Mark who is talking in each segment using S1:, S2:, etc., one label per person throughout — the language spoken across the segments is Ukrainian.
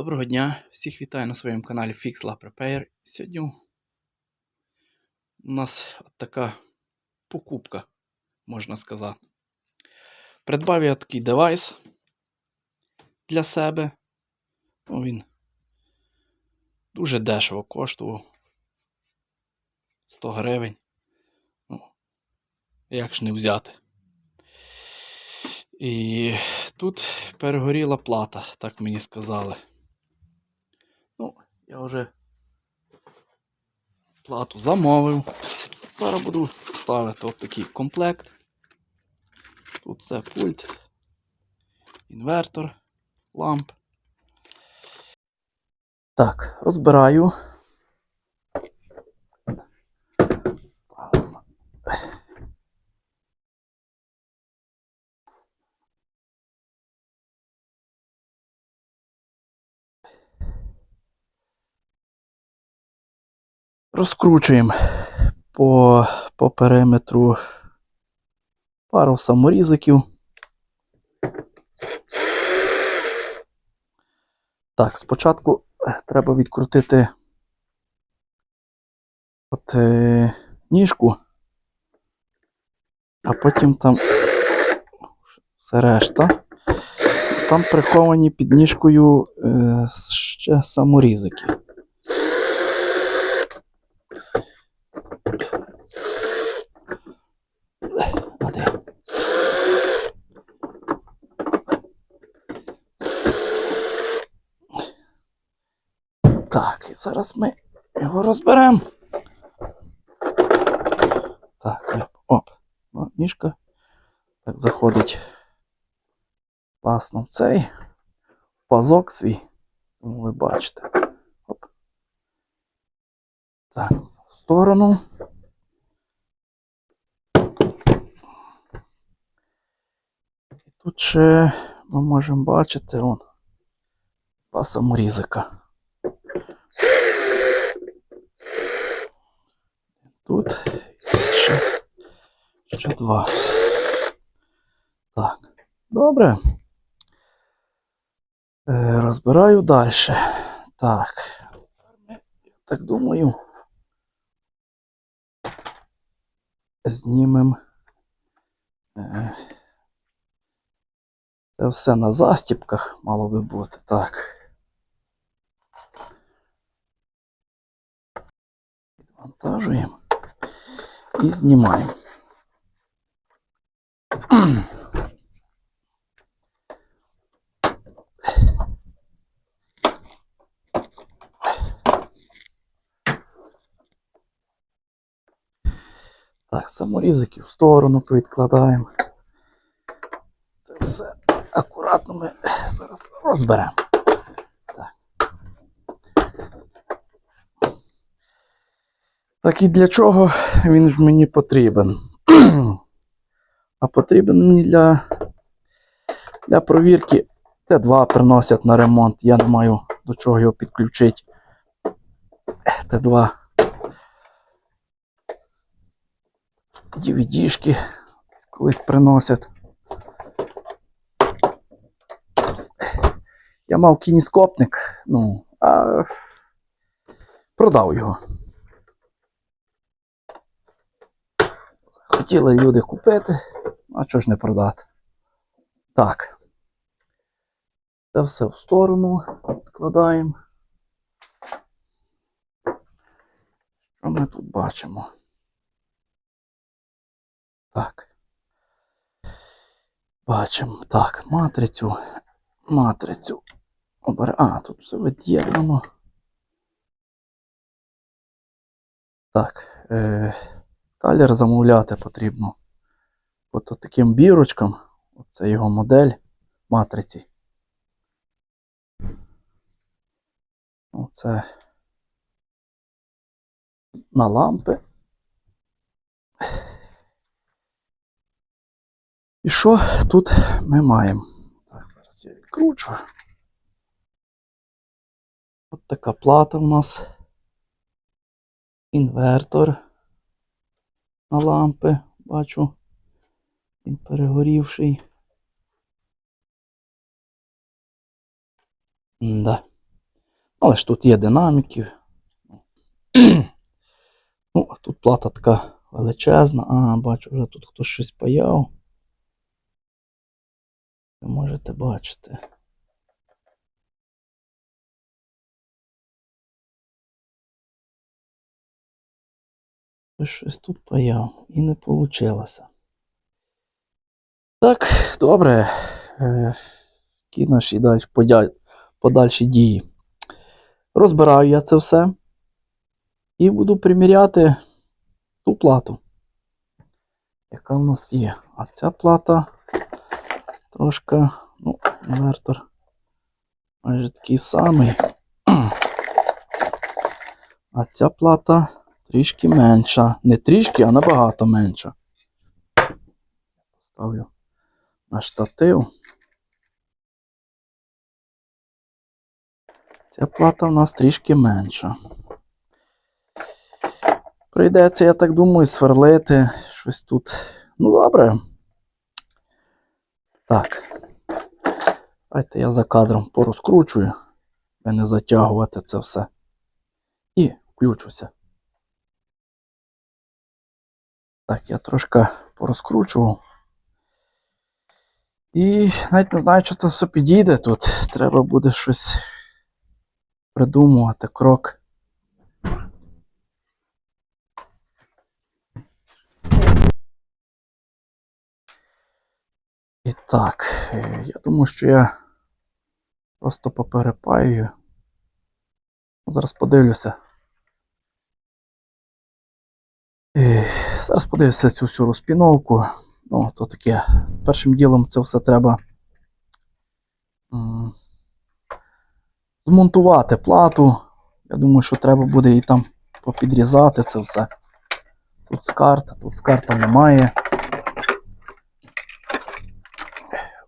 S1: Доброго дня! Всіх вітаю на своєму каналі Fix La Repair. Сьогодні у нас от така покупка, можна сказати. Придбав я такий девайс для себе. Ну, він дуже дешево коштував. 100 гривень. Ну, як ж не взяти. І тут перегоріла плата, так мені сказали. Я вже плату замовив. Зараз буду ставити от такий комплект. Тут це пульт, інвертор, ламп. Так, розбираю. Розкручуємо по, по периметру пару саморізиків. Так, спочатку треба відкрутити от, е, ніжку, а потім там все решта. Там приховані під ніжкою е, ще саморізики. Так, і зараз ми його розберемо. Так, оп. Ніжка. Так, заходить класно в цей пазок свій. Ну, ви бачите. Оп. Так, в сторону. І тут ще ми можемо бачити он, два саморізика. Тут ще, ще два. Так, добре. Е, розбираю далі. Так. Я так думаю. Знімемо. Е, це все на застіпках мало би бути. Так. Відвантажуємо і знімаємо. Так, саморізики в сторону відкладаємо. Це все акуратно ми зараз розберемо. Так. Так і для чого він ж мені потрібен? А потрібен мені для, для провірки. Т2 приносять на ремонт. Я не маю до чого його підключити. Т2. DVD-шки колись приносять. Я мав кініскопник, ну, а продав його. Хотіли люди купити, а чого ж не продати? Так. Це все в сторону відкладаємо. Що ми тут бачимо? Так. Бачимо. Так, матрицю. Матрицю. Обере... А, тут все від'єднано. Так. Е... Скалер замовляти потрібно. От таким бірочком. Оце його модель матриці. Оце на лампи. І що тут ми маємо? Так, зараз я відкручу. От така плата у нас. Інвертор на лампи, бачу. Він перегорівший. Да. Але ж тут є динаміки. Ну, а тут плата така величезна. А, бачу, вже тут хтось щось паяв. Ви можете бачити. Щось тут паяв і не вийшло. Так, добре. Е, Які наші далі подальші дії? Розбираю я це все і буду приміряти ту плату, яка в нас є. А ця плата трошки, ну, інвертор майже такий самий. А ця плата трішки менша. Не трішки, а набагато менша. Поставлю на штатив. Ця плата в нас трішки менша. Прийдеться, я так думаю, сверлити щось тут. Ну, добре. Так. Давайте я за кадром порозкручую, аби не затягувати це все. І включуся. Так, я трошки порозкручував. І навіть не знаю, чи це все підійде тут. Треба буде щось придумувати крок. І так, е, я думаю, що я просто поперепаю. Зараз подивлюся. Е, Зараз подивлюся цю всю розпіновку. Ну, то таке. Першим ділом це все треба змонтувати плату. Я думаю, що треба буде її там попідрізати це все. Тут скарт, тут скарта немає.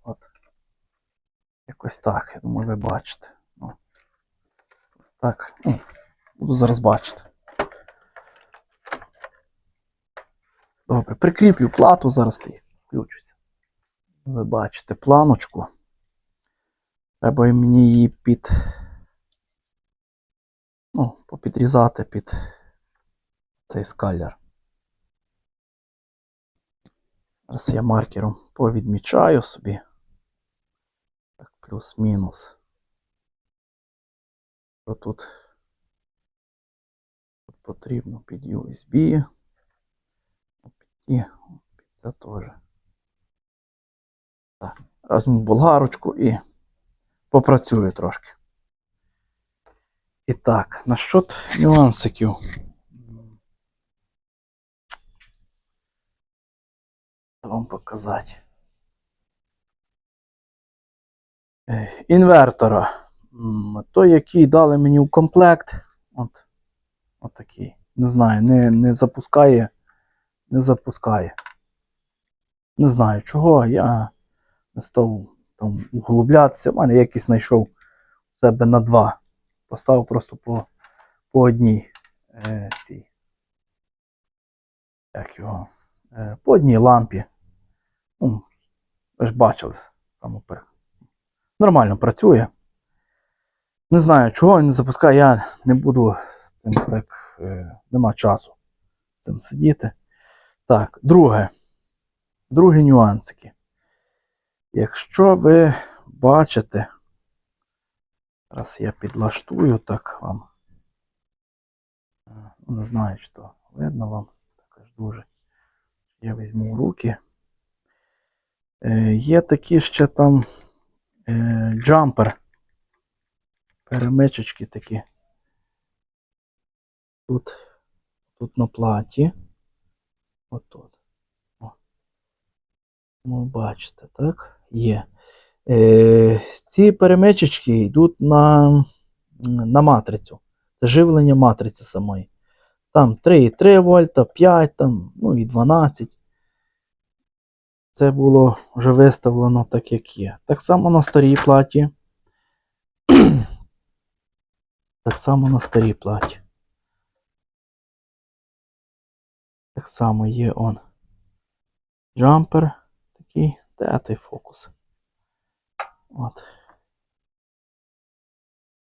S1: От. Якось так, я думаю, ви бачите. Так, буду зараз бачити. Добре, прикріплю плату, зараз ти включуся. Ви бачите планочку. Треба мені її під. Ну, попідрізати під цей скалер. Зараз я маркером повідмічаю собі. Так, плюс-мінус. Що тут? Тут потрібно під USB. І це теж. Так, візьму болгарочку і попрацюю трошки. І так, насчет нюансиків. Вам показати. Інвертора. Той, який дали мені в комплект. От, от такий. Не знаю, не, не запускає. Не запускає. Не знаю чого, я не став там углублятися. У мене якийсь знайшов у себе на два. Поставив просто по, по одній е, цій. Як його? Е, по одній лампі. Ну, ви ж бачили саме перед. Нормально працює. Не знаю, чого він не запускає, я не буду цим так. Е, нема часу з цим сидіти. Так, друге. Другі нюансики. Якщо ви бачите, зараз я підлаштую так вам. Е, Не знаю, чи то видно вам. Також дуже. Я візьму руки. Е, Є такі ще там е, джампер. Перемичечки такі. Тут, тут на платі. Отут. О. Ну, бачите, так? Є. Е, ці перемичечки йдуть на, на матрицю. Це живлення матриці самої. Там 3,3 вольта, 5, там, ну і 12. Це було вже виставлено так, як є. Так само на старій платі. так само на старій платі. Так само є он. Джампер такий, де той фокус. От.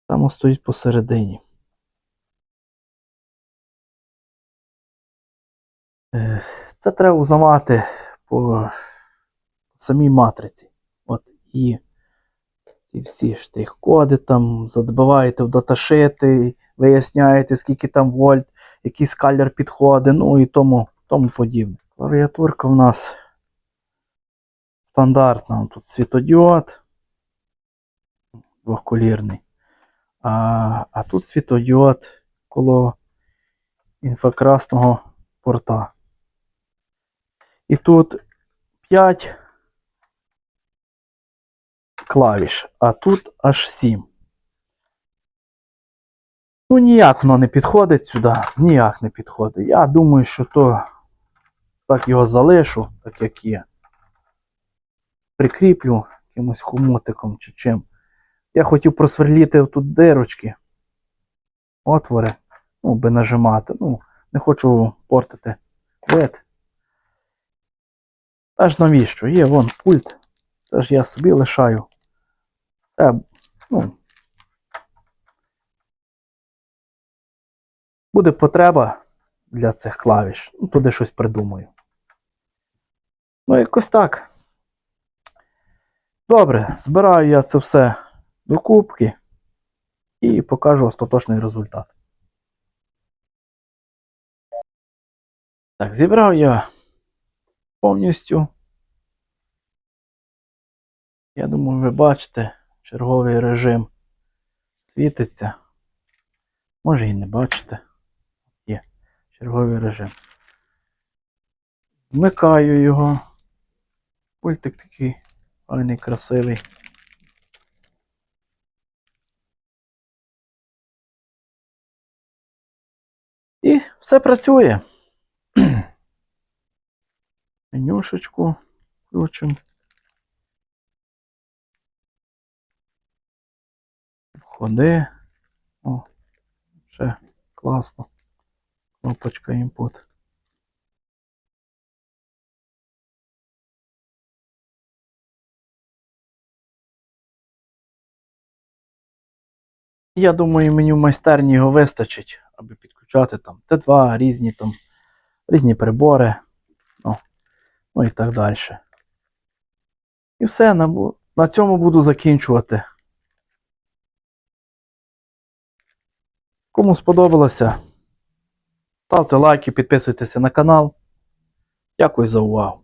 S1: Там стоїть посередині. Це треба узнавати по самій матриці. От, і ці всі штрих-коди там задбиваєте в даташити, виясняєте, скільки там вольт, який скалер підходить, ну і тому, тому подібне. Клавіатурка в нас стандартна. Тут світодіод двохколірний. А, а тут світодіод коло інфракрасного порта. І тут 5 клавіш, а тут аж 7. Ну, ніяк воно не підходить сюди, ніяк не підходить. Я думаю, що то так його залишу, так як є. Прикріплю якимось хомутиком чи чим. Я хотів просверліти тут дирочки, отвори, ну, би нажимати. Ну, не хочу портити вид. Аж навіщо? Є вон пульт. Це ж я собі лишаю. Е, ну, буде потреба для цих клавіш. Ну, туди щось придумаю. Ну, якось так. Добре, збираю я це все до кубки і покажу остаточний результат. Так, зібрав я повністю. Я думаю, ви бачите, черговий режим світиться. Може і не бачите. Черговий режим. Вмикаю його. Пультик такий файний, красивий. І все працює. Менюшечку включимо. Входи. О, ще класно. Кнопочка input. Я думаю, мені в майстерні його вистачить, аби підключати там Т2, різні там, різні прибори, ну, ну і так далі. І все, на, на цьому буду закінчувати. Кому сподобалося, ставте лайки, підписуйтеся на канал. Дякую за увагу.